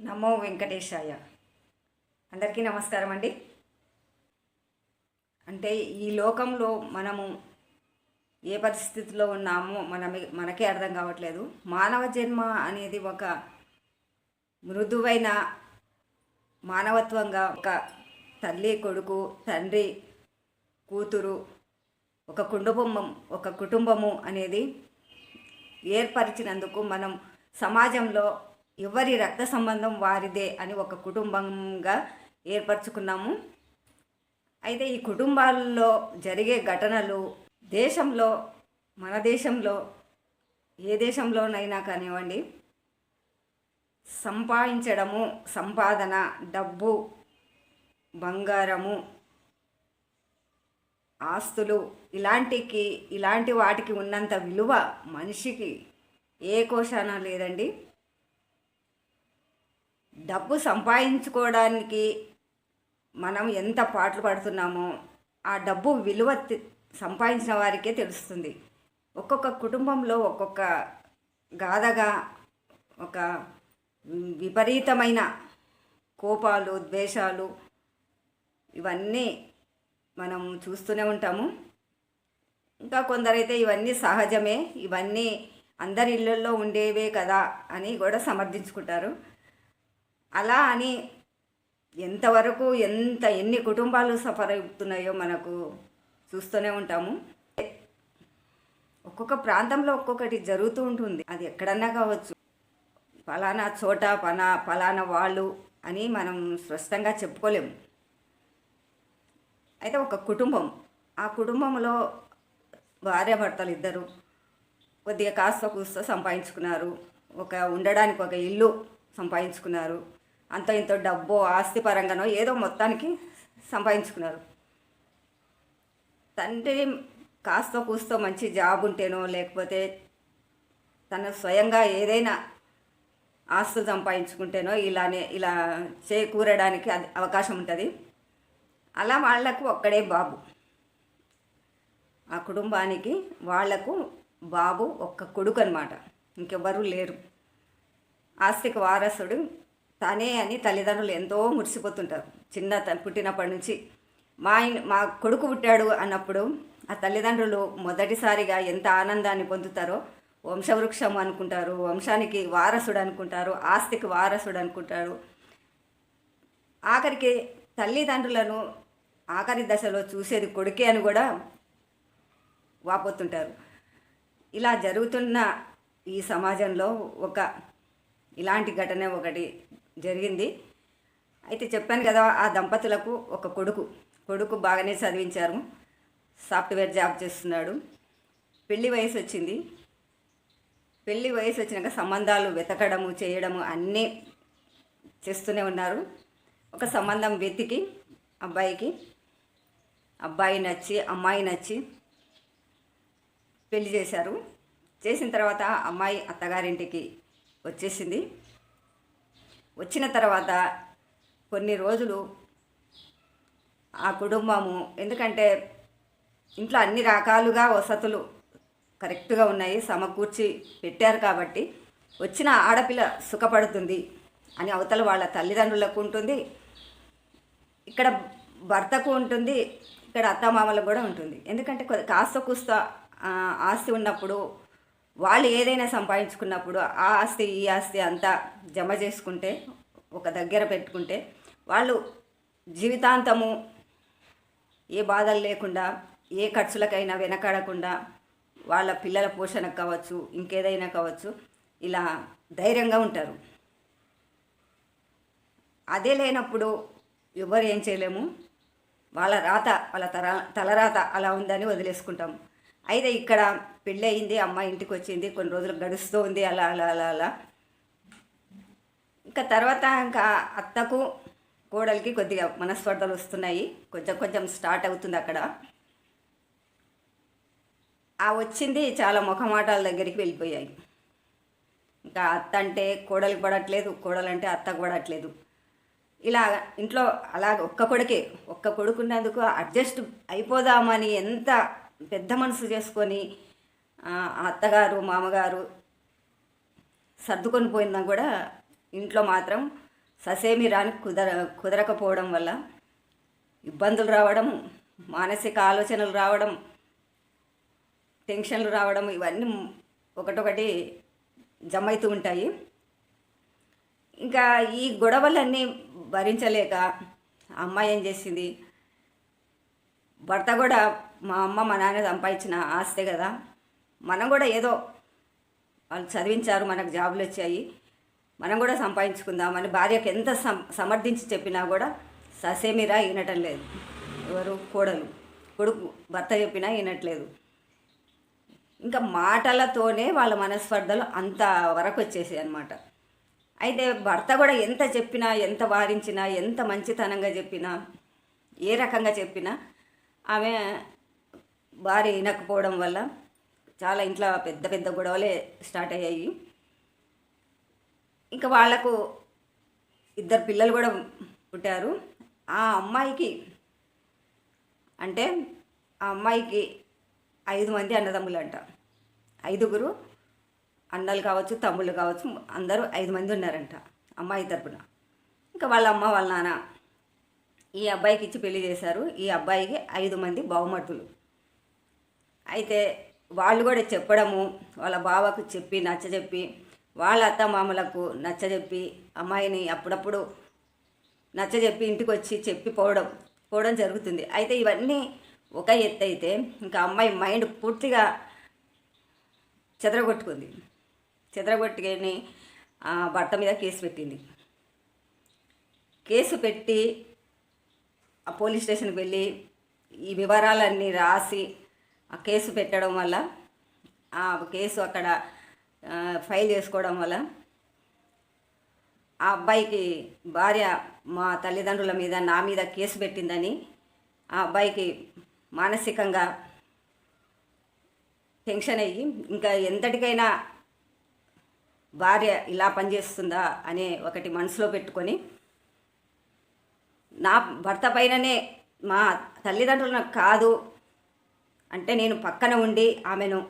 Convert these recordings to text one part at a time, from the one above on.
నమో వెంకటేశాయ. అందరికీ నమస్కారం అండి. అంటే ఈ లోకంలో మనము ఏ పరిస్థితిలో ఉన్నామో మన మనకే అర్థం కావట్లేదు. మానవ జన్మ అనేది ఒక మృదువైన మానవత్వంగా ఒక తల్లి కొడుకు తండ్రి కూతురు ఒక కుటుంబం ఒక కుటుంబము అనేది ఏర్పరిచినందుకు మనం సమాజంలో ఎవరి రక్త సంబంధం వారిదే అని ఒక కుటుంబంగా ఏర్పరచుకున్నాము. అయితే ఈ కుటుంబాల్లో జరిగే ఘటనలు దేశంలో మన దేశంలో ఏ దేశంలోనైనా కానివ్వండి సంపాదించడము సంపాదన డబ్బు బంగారము ఆస్తులు ఇలాంటికి ఇలాంటి వాటికి ఉన్నంత విలువ మనిషికి ఏ కోశాన లేదండి. డబ్బు సంపాదించుకోవడానికి మనం ఎంత పాటలు పడుతున్నామో ఆ డబ్బు విలువ సంపాదించిన వారికే తెలుస్తుంది. ఒక్కొక్క కుటుంబంలో ఒక్కొక్క గాథగా ఒక విపరీతమైన కోపాలు ద్వేషాలు ఇవన్నీ మనం చూస్తూనే ఉంటాము. ఇంకా కొందరైతే ఇవన్నీ సహజమే ఇవన్నీ అందరి ఇళ్ళల్లో ఉండేవే కదా అని కూడా సమర్థించుకుంటారు. అలా అని ఎంతవరకు ఎంత ఎన్ని కుటుంబాలు సఫర్ అవుతున్నాయో మనకు చూస్తూనే ఉంటాము. ఒక్కొక్క ప్రాంతంలో ఒక్కొక్కటి జరుగుతూ ఉంటుంది. అది ఎక్కడన్నా కావచ్చు. ఫలానా చోట పనా ఫలానా వాళ్ళు అని మనం స్పష్టంగా చెప్పుకోలేము. అయితే ఒక కుటుంబం ఆ కుటుంబంలో భార్యాభర్తలు ఇద్దరు కొద్దిగా కాస్త కూస్త సంపాదించుకున్నారు. ఒక ఉండడానికి ఒక ఇల్లు సంపాదించుకున్నారు. అంత ఇంత డబ్బు ఆస్తి పరంగానో ఏదో మొత్తానికి సంపాదించుకున్నారు. తండ్రి కాస్త కూస్తో మంచి జాబ్ ఉంటేనో లేకపోతే తన స్వయంగా ఏదైనా ఆస్తులు సంపాదించుకుంటేనో ఇలానే ఇలా చేకూరడానికి అది అవకాశం ఉంటుంది. అలా వాళ్ళకు ఒక్కడే బాబు. ఆ కుటుంబానికి వాళ్ళకు బాబు ఒక్క కొడుకు అనమాట ఇంకెవ్వరూ లేరు. ఆస్తికి వారసుడు తనే అని తల్లిదండ్రులు ఎంతో మురిసిపోతుంటారు. చిన్న త- పుట్టినప్పటి నుంచి. మా మా కొడుకు పుట్టాడు అన్నప్పుడు ఆ తల్లిదండ్రులు మొదటిసారిగా ఎంత ఆనందాన్ని పొందుతారో వంశవృక్షం అనుకుంటారు వంశానికి వారసుడు అనుకుంటారు ఆస్తికి వారసుడు అనుకుంటారు. ఆఖరికి తల్లిదండ్రులను ఆఖరి దశలో చూసేది కొడుకే అని కూడా వాపోతుంటారు. ఇలా జరుగుతున్న ఈ సమాజంలో ఒక ఇలాంటి ఘటన ఒకటి జరిగింది. అయితే చెప్పాను కదా ఆ దంపతులకు ఒక కొడుకు. కొడుకు బాగానే చదివించారు. సాఫ్ట్వేర్ జాబ్ చేస్తున్నాడు. పెళ్ళి వయసు వచ్చింది. పెళ్ళి వయసు వచ్చినాక సంబంధాలు వెతకడము చేయడము అన్నీ చేస్తూనే ఉన్నారు. ఒక సంబంధం వెతికి అబ్బాయికి. అబ్బాయి నచ్చి అమ్మాయి నచ్చి పెళ్ళి చేశారు. చేసిన తర్వాత అమ్మాయి అత్తగారింటికి వచ్చేసింది. వచ్చిన తర్వాత కొన్ని రోజులు ఆ కుటుంబము ఎందుకంటే ఇంట్లో అన్ని రకాలుగా వసతులు కరెక్ట్గా ఉన్నాయి సమకూర్చి పెట్టారు కాబట్టి వచ్చిన ఆడపిల్ల సుఖపడుతుంది అని అవతల వాళ్ళ తల్లిదండ్రులకు ఉంటుంది. ఇక్కడ భర్తకు ఉంటుంది ఇక్కడ అత్తమామలకు కూడా ఉంటుంది. ఎందుకంటే కాస్త కూస్త ఆస్తి ఉన్నప్పుడు వాళ్ళు ఏదైనా సంపాదించుకున్నప్పుడు ఆ ఆస్తి ఈ ఆస్తి అంతా జమ చేసుకుంటే ఒక దగ్గర పెట్టుకుంటే వాళ్ళు జీవితాంతము ఏ బాధలు లేకుండా ఏ ఖర్చులకైనా వెనకాడకుండా వాళ్ళ పిల్లల పోషణకు కావచ్చు ఇంకేదైనా కావచ్చు ఇలా ధైర్యంగా ఉంటారు. అదే లేనప్పుడు ఎవరు ఏం చేయలేము. వాళ్ళ రాత వాళ్ళ తర తలరాత అలా ఉందని వదిలేసుకుంటాం అయితే ఇక్కడ పెళ్ళి అయింది అమ్మాయి ఇంటికి వచ్చింది కొన్ని రోజులు గడుస్తూ ఉంది అలా అలా అలా అలా. ఇంకా తర్వాత ఇంకా అత్తకు కోడలికి కొద్దిగా మనస్పర్ధలు వస్తున్నాయి. కొంచెం కొంచెం స్టార్ట్ అవుతుంది అక్కడ. ఆ వచ్చింది చాలా ముఖమాటాల దగ్గరికి వెళ్ళిపోయాయి. ఇంకా అత్త అంటే కోడలికి పడట్లేదు కోడలంటే అత్తకు పడట్లేదు. ఇలా ఇంట్లో అలా ఒక్క కొడుకే ఒక్క కొడుకున్నందుకు అడ్జస్ట్ అయిపోదామని ఎంత పెద్ద మనసు చేసుకొని అత్తగారు మామగారు సర్దుకొని పోయిందా కూడా ఇంట్లో మాత్రం ససేమి రాని కుదర కుదరకపోవడం వల్ల ఇబ్బందులు రావడం మానసిక ఆలోచనలు రావడం టెన్షన్లు రావడం ఇవన్నీ ఒకటొకటి జమైతూ ఉంటాయి. ఇంకా ఈ గొడవలన్నీ భరించలేక అమ్మాయి ఏం చేసింది? భర్త కూడా మా అమ్మ మా నాన్న సంపాదించిన ఆస్తే కదా. మనం కూడా ఏదో వాళ్ళు చదివించారు మనకు జాబులు వచ్చాయి. మనం కూడా సంపాదించుకుందామని భార్యకు ఎంత సమ సమర్థించి చెప్పినా కూడా ససేమిరా వినటం లేదు. ఎవరు? కోడలు. కొడుకు భర్త చెప్పినా వినట్లేదు ఇంకా మాటలతోనే వాళ్ళ మనస్పర్ధలు అంత వరకు వచ్చేసాయి అనమాట అయితే భర్త కూడా ఎంత చెప్పినా ఎంత వారించినా ఎంత మంచితనంగా చెప్పినా ఏ రకంగా చెప్పినా ఆమె భార్య వినకపోవడం వల్ల చాలా ఇంట్లో పెద్ద పెద్ద గొడవలే స్టార్ట్ అయ్యాయి. ఇంకా వాళ్ళకు ఇద్దరు పిల్లలు కూడా పుట్టారు. ఆ అమ్మాయికి అంటే ఆ అమ్మాయికి ఐదు మంది అన్నదమ్ములు అంట ఐదుగురు అన్నలు కావచ్చు తమ్ముళ్ళు కావచ్చు అందరూ ఐదు మంది ఉన్నారంట అమ్మాయి తరపున. ఇంకా వాళ్ళ అమ్మ వాళ్ళ నాన్న ఈ అబ్బాయికి ఇచ్చి పెళ్ళి చేశారు. ఈ అబ్బాయికి ఐదు మంది బహుమతులు అయితే వాళ్ళు కూడా చెప్పడము వాళ్ళ బావకు చెప్పి నచ్చజెప్పి వాళ్ళ అత్త మామలకు నచ్చజెప్పి అమ్మాయిని అప్పుడప్పుడు నచ్చజెప్పి ఇంటికి వచ్చి చెప్పి పోవడం పోవడం జరుగుతుంది. అయితే ఇవన్నీ ఒక ఎత్తు అయితే ఇంకా అమ్మాయి మైండ్ పూర్తిగా చెదరగొట్టుకుంది. చెదరగొట్టుకొని ఆ భర్త మీద కేసు పెట్టింది. కేసు పెట్టి ఆ పోలీస్ స్టేషన్కి వెళ్ళి ఈ వివరాలన్నీ రాసి ఆ కేసు పెట్టడం వల్ల ఆ కేసు అక్కడ ఫైల్ చేసుకోవడం వల్ల ఆ అబ్బాయికి భార్య మా తల్లిదండ్రుల మీద నా మీద కేసు పెట్టిందని ఆ అబ్బాయికి మానసికంగా టెన్షన్ అయ్యి ఇంకా ఎంతటికైనా భార్య ఇలా పనిచేస్తుందా అనే ఒకటి మనసులో పెట్టుకొని నా భర్త పైననే మా తల్లిదండ్రులు నాకు కాదు అంటే నేను పక్కన ఉండి ఆమెను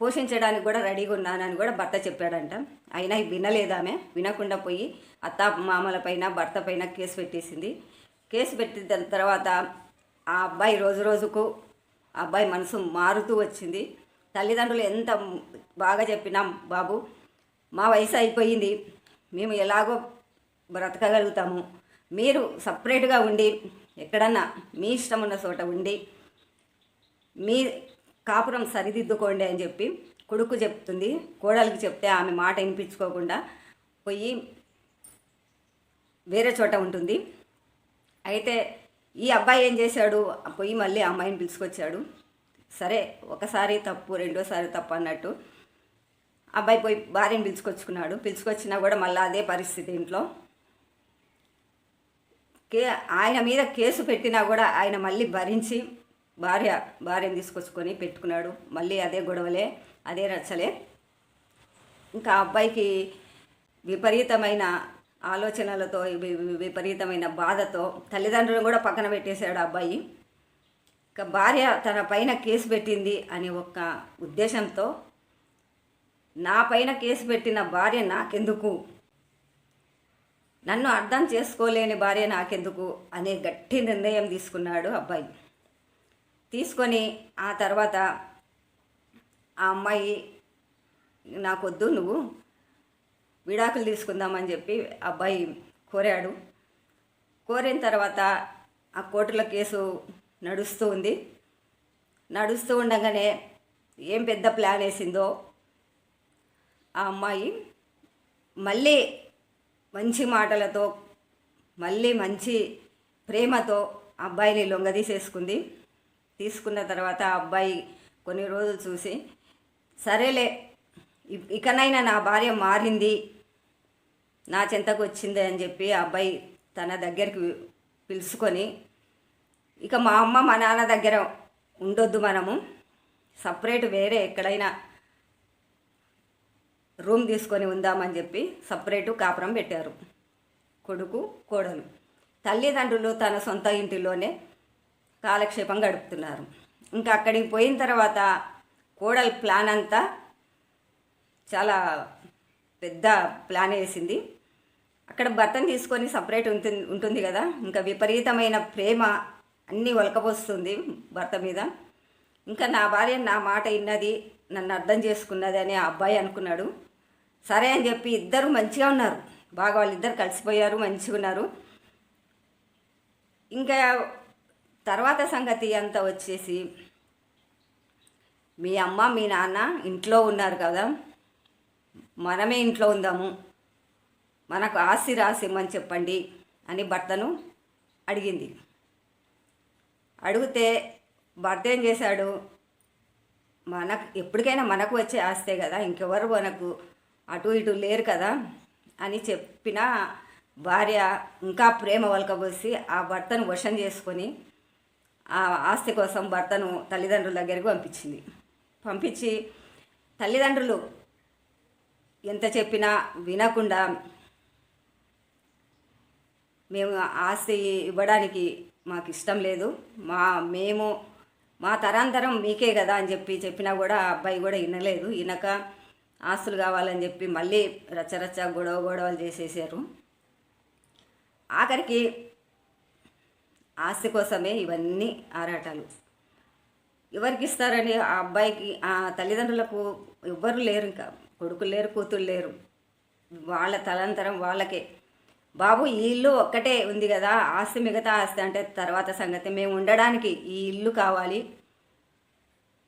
పోషించడానికి కూడా రెడీగా ఉన్నానని కూడా భర్త చెప్పాడంట. అయినా వినలేదు ఆమె. వినకుండా పోయి అత్త మామల పైన భర్త పైన కేసు పెట్టేసింది. కేసు పెట్టిన తర్వాత ఆ అబ్బాయి రోజు రోజుకు ఆ అబ్బాయి మనసు మారుతూ వచ్చింది. తల్లిదండ్రులు ఎంత బాగా చెప్పినా బాబు మా వయసు అయిపోయింది. మేము ఎలాగో బ్రతకగలుగుతాము. మీరు సపరేట్గా ఉండి ఎక్కడన్నా మీ ఇష్టం ఉన్న చోట ఉండి మీ కాపురం సరిదిద్దుకోండి అని చెప్పి కొడుకు చెప్తుంది. కోడలికి చెప్తే ఆమె మాట వినిపించుకోకుండా పోయి వేరే చోట ఉంటుంది. అయితే ఈ అబ్బాయి ఏం చేశాడు? పోయి మళ్ళీ అమ్మాయిని పిలుచుకొచ్చాడు. సరే ఒకసారి తప్పు రెండోసారి తప్పు అన్నట్టు అబ్బాయి పోయి భార్యను పిలుచుకొచ్చుకున్నాడు. పిలుచుకొచ్చినా కూడా మళ్ళీ అదే పరిస్థితి ఇంట్లో. కే ఆయన మీద కేసు పెట్టినా కూడా ఆయన మళ్ళీ భరించి భార్య భార్యను తీసుకొచ్చుకొని పెట్టుకున్నాడు. మళ్ళీ అదే గొడవలే అదే రచ్చలే. ఇంకా అబ్బాయికి విపరీతమైన ఆలోచనలతో వి- విపరీతమైన బాధతో తల్లిదండ్రులను కూడా పక్కన పెట్టేశాడు అబ్బాయి. ఇంకా భార్య తన పైన కేసు పెట్టింది అనే ఒక ఉద్దేశంతో నా పైన కేసు పెట్టిన భార్య నాకెందుకు? నన్ను అర్థం చేసుకోలేని భార్య నాకెందుకు? అనే గట్టి నిర్ణయం తీసుకున్నాడు అబ్బాయి. తీసుకొని ఆ తర్వాత ఆ అమ్మాయి నాకొద్దు నువ్వు విడాకులు తీసుకుందామని చెప్పి అబ్బాయి కోరాడు. కోరిన తర్వాత ఆ కోర్టులో కేసు నడుస్తూ ఉంది. నడుస్తూ ఉండగానే ఏం పెద్ద ప్లాన్ వేసిందో ఆ అమ్మాయి మళ్ళీ మంచి మాటలతో మళ్ళీ మంచి ప్రేమతో అబ్బాయిని లొంగదీసేసుకుంది. తీసుకున్న తర్వాత ఆ అబ్బాయి కొన్ని రోజులు చూసి సరేలే ఇకనైనా నా భార్య మారింది నా చెంతకు వచ్చింది అని చెప్పి ఆ అబ్బాయి తన దగ్గరికి పిలుచుకొని ఇక మా అమ్మ మా నాన్న దగ్గర ఉండొద్దు మనము సపరేట్ వేరే ఎక్కడైనా రూమ్ తీసుకొని ఉందామని చెప్పి సపరేటు కాపురం పెట్టారు కొడుకు కోడలు. తల్లిదండ్రులు తన సొంత ఇంటిలోనే కాలక్షేపం గడుపుతున్నారు. ఇంకా అక్కడికి పోయిన తర్వాత కోడలు ప్లాన్ అంతా చాలా పెద్ద ప్లాన్ వేసింది. అక్కడ భర్తను తీసుకొని సపరేట్ ఉంటుంది ఉంటుంది కదా. ఇంకా విపరీతమైన ప్రేమ అన్నీ ఒలకపోస్తుంది భర్త మీద. ఇంకా నా భార్య నా మాట విన్నది నన్ను అర్థం చేసుకున్నది అని ఆ అబ్బాయి అనుకున్నాడు. సరే అని చెప్పి ఇద్దరు మంచిగా ఉన్నారు. బాగా వాళ్ళిద్దరు కలిసిపోయారు మంచిగా ఉన్నారు ఇంకా తర్వాత సంగతి అంతా వచ్చేసి మీ అమ్మ మీ నాన్న ఇంట్లో ఉన్నారు కదా. మనమే ఇంట్లో ఉందాము. మనకు ఆస్తి రాసిమ్మని చెప్పండి అని భర్తను అడిగింది. అడిగితే భర్త ఏం చేశాడు? మనకు ఎప్పటికైనా మనకు వచ్చే ఆస్తే కదా ఇంకెవరు మనకు అటు ఇటు లేరు కదా అని చెప్పిన భార్య ఇంకా ప్రేమ వలకబోసి ఆ భర్తను వశం చేసుకొని ఆ ఆస్తి కోసం భర్తను తల్లిదండ్రుల దగ్గరికి పంపించింది. పంపించి తల్లిదండ్రులు ఎంత చెప్పినా వినకుండా మేము ఆస్తి ఇవ్వడానికి మాకు ఇష్టం లేదు. మా మేము మా తరాంతరం మీకే కదా అని చెప్పి చెప్పినా కూడా ఆ అబ్బాయి కూడా వినలేదు. వినక ఆస్తులు కావాలని చెప్పి మళ్ళీ రచ్చరచ్చ గొడవ గొడవలు చేసేసారు. ఆఖరికి ఆస్తి కోసమే ఇవన్నీ ఆరాటాలు. ఎవరికి ఇస్తారని ఆ అబ్బాయికి ఆ తల్లిదండ్రులకు ఎవ్వరు లేరు ఇంకా. కొడుకులు లేరు కూతురు లేరు. వాళ్ళ తలంతరం వాళ్ళకే. బాబు ఈ ఇల్లు ఒక్కటే ఉంది కదా. ఆస్తి మిగతా ఆస్తి అంటే తర్వాత సంగతి. మేము ఉండడానికి ఈ ఇల్లు కావాలి.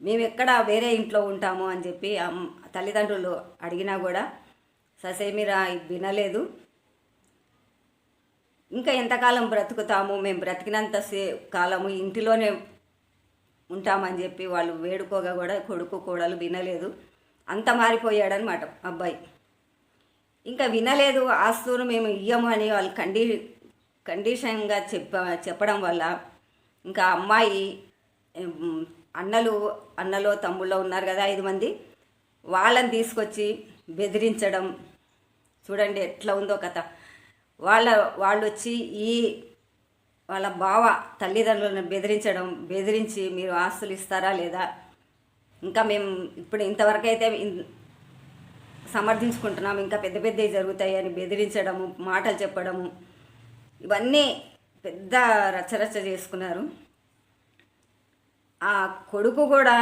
మేము ఎక్కడ వేరే ఇంట్లో ఉంటాము అని చెప్పి తల్లిదండ్రులు అడిగినా కూడా ససేమిరా వినలేదు. ఇంకా ఎంతకాలం బ్రతుకుతాము? మేము బ్రతికినంత సే కాలము ఇంటిలోనే ఉంటామని చెప్పి వాళ్ళు వేడుకోగా కూడా కొడుకు కోడలు వినలేదు. అంత మారిపోయాడనమాట అబ్బాయి. ఇంకా వినలేదు ఆస్తులు మేము ఇయ్యము అని వాళ్ళు కండి కండిషన్గా చెప్ప చెప్పడం వల్ల ఇంకా అమ్మాయి అన్నలు అన్నలో తమ్ముళ్ళో ఉన్నారు కదా ఐదు మంది. వాళ్ళని తీసుకొచ్చి బెదిరించడం. చూడండి ఎట్లా ఉందో కథ. వాళ్ళ వాళ్ళు వచ్చి ఈ వాళ్ళ బావ తల్లిదండ్రులను బెదిరించడం బెదిరించి మీరు ఆస్తులు ఇస్తారా లేదా? ఇంకా మేము ఇప్పుడు ఇంతవరకు అయితే సమర్థించుకుంటున్నాం. ఇంకా పెద్ద పెద్దవి జరుగుతాయి అని బెదిరించడము మాటలు చెప్పడము. ఇవన్నీ పెద్ద రచ్చరచ్చ చేసుకున్నారు. ఆ కొడుకు కూడా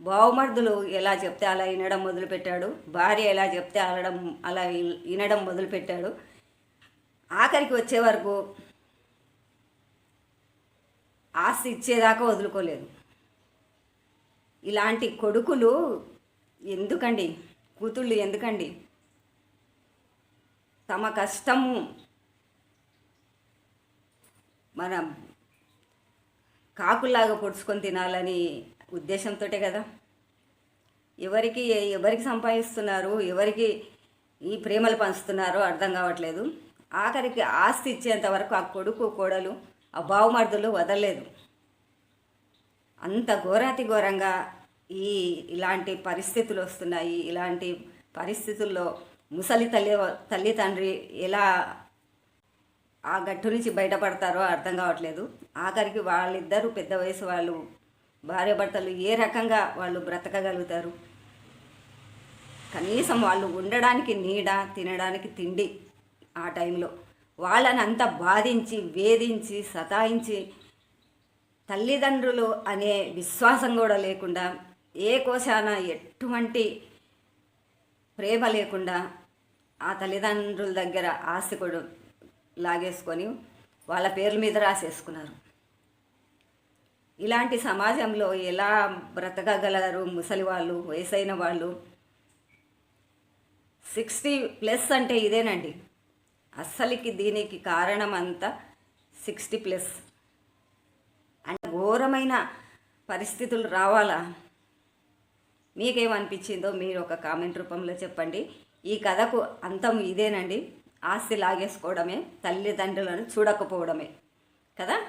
బావమర్దులు ఎలా చెప్తే అలా వినడం మొదలుపెట్టాడు. భార్య ఎలా చెప్తే అలడం అలా వినడం మొదలుపెట్టాడు. ఆఖరికి వచ్చే వరకు ఆస్తి ఇచ్చేదాకా వదులుకోలేదు. ఇలాంటి కొడుకులు ఎందుకండి? కూతుళ్ళు ఎందుకండి? తమ కష్టము మన కాకుల్లాగా పొడుచుకొని తినాలని ఉద్దేశంతోటే కదా? ఎవరికి ఎవరికి సంపాదిస్తున్నారు? ఎవరికి ఈ ప్రేమలు పంచుతున్నారో అర్థం కావట్లేదు. ఆఖరికి ఆస్తి ఇచ్చేంత వరకు ఆ కొడుకు కోడలు ఆ బావుమర్దులు వదలలేదు. అంత ఘోరాతి ఘోరంగా ఈ ఇలాంటి పరిస్థితులు వస్తున్నాయి. ఇలాంటి పరిస్థితుల్లో ముసలి తల్లి తల్లి తండ్రి ఎలా ఆ గట్టు నుంచి బయటపడతారో అర్థం కావట్లేదు. ఆఖరికి వాళ్ళిద్దరూ పెద్ద వయసు వాళ్ళు భార్యాభర్తలు ఏ రకంగా వాళ్ళు బ్రతకగలుగుతారు? కనీసం వాళ్ళు ఉండడానికి నీడ తినడానికి తిండి ఆ టైంలో. వాళ్ళని అంత బాధించి వేధించి సతాయించి తల్లిదండ్రులు అనే విశ్వాసం కూడా లేకుండా ఏ కోశాన ఎటువంటి ప్రేమ లేకుండా ఆ తల్లిదండ్రుల దగ్గర ఆస్తి కూడా లాగేసుకొని వాళ్ళ పేర్ల మీద రాసేసుకున్నారు. ఇలాంటి సమాజంలో ఎలా బ్రతకగలరు ముసలి వాళ్ళు వయసైన వాళ్ళు? సిక్స్టీ ప్లస్ అంటే ఇదేనండి. అస్సలకి దీనికి కారణం అంతా సిక్స్టీ ప్లస్. అంటే ఘోరమైన పరిస్థితులు రావాలా? మీకేమనిపించిందో మీరు ఒక కామెంట్ రూపంలో చెప్పండి. ఈ కథకు అంతం ఇదేనండి. ఆస్తి లాగేసుకోవడమే తల్లిదండ్రులను చూడకపోవడమే. కదా?